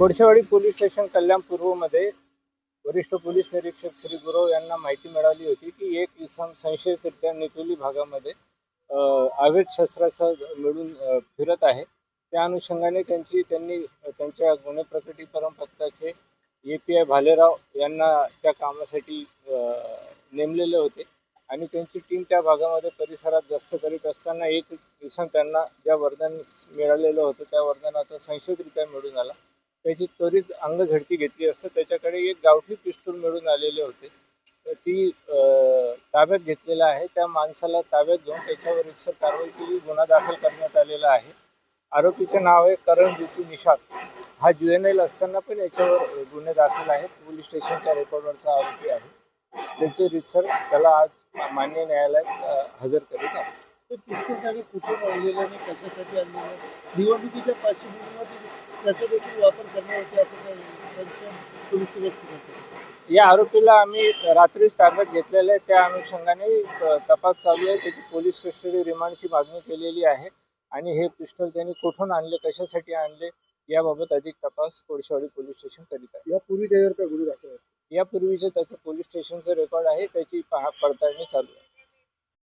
Kolshewadi police station कल्याण पूर्वमध्ये वरिष्ठ police निरीक्षक श्री गुरव यांना माहिती मिळाली होती की एक इसम संशयितरित्या नितोली भागामध्ये अवैध शस्त्रासह मिळून फिरत आहे. त्या अनुषंगाने त्यांची त्यांनी त्यांच्या गुन्हे प्रकटीकरण पथकाचे ए पी आय भालेराव यांना त्या कामासाठी नेमलेले होते. आणि त्यांची टीम त्या भागामध्ये परिसरात गस्त करीत असताना एक इसम त्यांना ज्या वरदान मिळालेलं होतं त्या वरदानाचा संशयितरित्या मिळून आला. त्याची त्वरित अंगझडती घेतली असता त्याच्याकडे एक गावठी पिस्तूल मिळून आलेले होते. ती ताब्यात घेतलेला आहे. त्या माणसाला ताब्यात घेऊन त्याच्यावर रितसर कारवाई केली. गुन्हा दाखल करण्यात आलेला आहे. आरोपीचे नाव आहे करण जितू निषाद. हा ज्युएनएल असताना पण याच्यावर गुन्हे दाखल आहेत. पोलीस स्टेशनच्या रेकॉर्डवरचा आरोपी आहे. त्याचे रितसर त्याला आज मान्य न्यायालयात हजर करीत आहे. ते पिस्तूल त्याने कुठून आणलेलं आणि कशासाठी आणलेलं निवडणुकीच्या पार्श्वभूमीवर त्याचा देखील वापर करणार होते असं काही संशय पोलीस व्यक्त करते या आरोपीला आम्ही रात्रीच ताब्यात घेतलेलं आहे. त्या अनुषंगाने तपास चालू आहे. त्याची पोलीस कस्टडी रिमांडची मागणी केलेली आहे. आणि हे पिस्टल त्यांनी कुठून आणले कशासाठी आणले याबाबत अधिक तपास कोळशेवाडी पोलीस स्टेशन करीत आहे. यापूर्वी त्याच्यावर काय गुन्हे दाखल आहेत? यापूर्वीचे त्याचं पोलीस स्टेशनचं रेकॉर्ड आहे. त्याची पहा पडताळणी चालू आहे.